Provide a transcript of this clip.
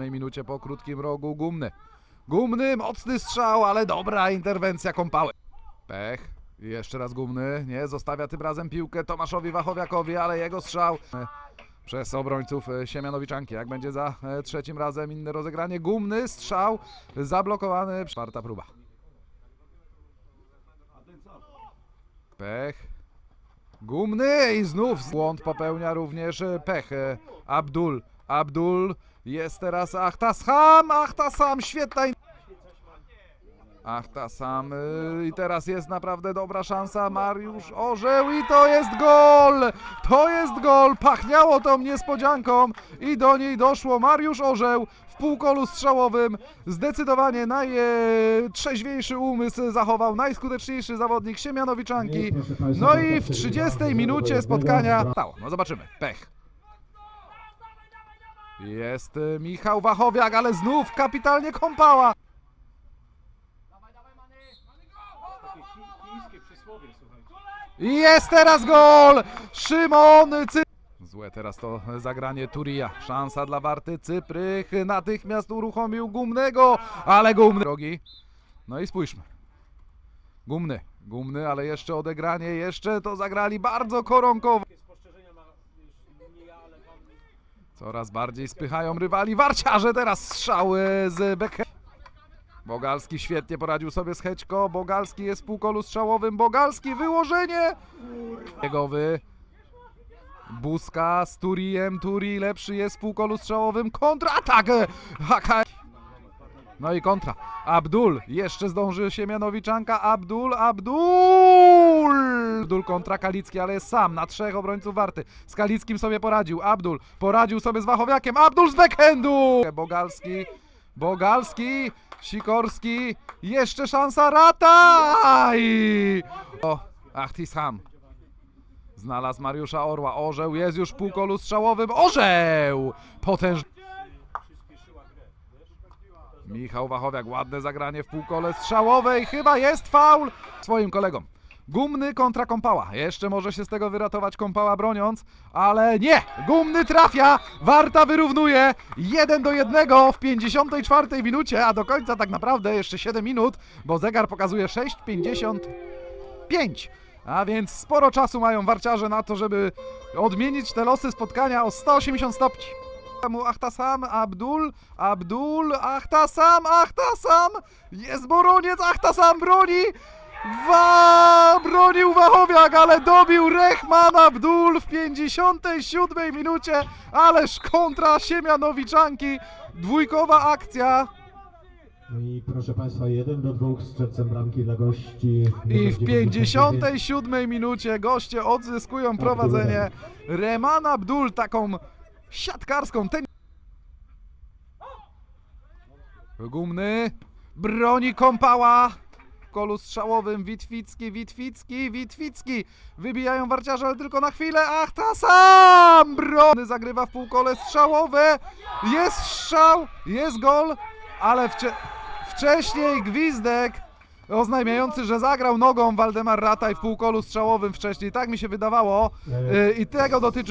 siódmej minucie po krótkim rogu Gumny. Gumny, mocny strzał, ale dobra interwencja Kąpały. Pech. Jeszcze raz Gumny. Nie, zostawia tym razem piłkę Tomaszowi Wachowiakowi, ale jego strzał przez obrońców e, Siemianowiczanki. Jak będzie za e, trzecim razem inne rozegranie. Gumny, strzał zablokowany. Czwarta próba. Pech. Gumny i znów błąd popełnia również e, Pech. Abdul. Abdul jest teraz Achtasham. Achtasham, świetna in- Achtasam y, i teraz jest naprawdę dobra szansa. Mariusz Orzeł i to jest gol! To jest gol! Pachniało tą niespodzianką i do niej doszło Mariusz Orzeł w półkolu strzałowym. Zdecydowanie najtrzeźwiejszy umysł zachował najskuteczniejszy zawodnik Siemianowiczanki. No i w 30 minucie spotkania stało. No zobaczymy. Pech. Jest y, Michał Wachowiak, ale znów kapitalnie kąpała. Jest teraz gol! Szymon Cy... Złe teraz to zagranie Turija. Szansa dla Warty Cyprych. Natychmiast uruchomił Gumnego, ale Gumny... Drogi. No i spójrzmy. Gumny. Gumny, ale jeszcze odegranie, jeszcze to zagrali bardzo koronkowo. Coraz bardziej spychają rywali. Warciarze teraz strzały z Beck. Bogalski świetnie poradził sobie z Heczko. Bogalski jest w półkolu strzałowym. Bogalski wyłożenie. Biegowy. Buska z Turijem. Turi lepszy jest w półkolu strzałowym. Kontratak. No i kontra. Abdul. Jeszcze zdąży Siemianowiczanka. Abdul. Abdul. Abdul kontra Kalicki, ale jest sam na trzech obrońców warty. Z Kalickim sobie poradził. Abdul poradził sobie z Wachowiakiem. Abdul z backhandu. Bogalski. Bogalski. Sikorski. Jeszcze szansa Rata. I... O, Achtisham. Znalazł Mariusza Orła. Orzeł jest już w półkolu strzałowym. Orzeł! Potężny. Michał Wachowiak, ładne zagranie w półkole strzałowej. Chyba jest faul swoim kolegom. Gumny kontra Kąpała. Jeszcze może się z tego wyratować Kąpała broniąc, ale nie! Gumny trafia! Warta wyrównuje 1 do 1 w 54 minucie, a do końca tak naprawdę jeszcze 7 minut, bo zegar pokazuje 6.55. A więc sporo czasu mają warciarze na to, żeby odmienić te losy spotkania o 180 stopni. Mu Achtasam, Abdul, Abdul, Achtasam, Achtasam! Jest Boroniec, Achtasam broni! Wa bronił Wachowiak, ale dobił Rehman Abdul w 57 minucie, ależ kontra Siemianowiczanki, dwójkowa akcja No i proszę Państwa, 1 do 2 strzelcem bramki dla gości. i w Numer 57 minucie goście odzyskują prowadzenie. Reman Abdul taką siatkarską ten... Gumny, broni Kąpała. W kolu strzałowym Witwicki, Witwicki, Witwicki. Wybijają warciarze, ale tylko na chwilę. Ach, ta sam! Brony zagrywa w półkole strzałowe. Jest strzał, jest gol, ale wcze wcześniej gwizdek oznajmiający, że zagrał nogą Waldemar Rataj w półkolu strzałowym wcześniej. Tak mi się wydawało. Yy, I tego dotyczy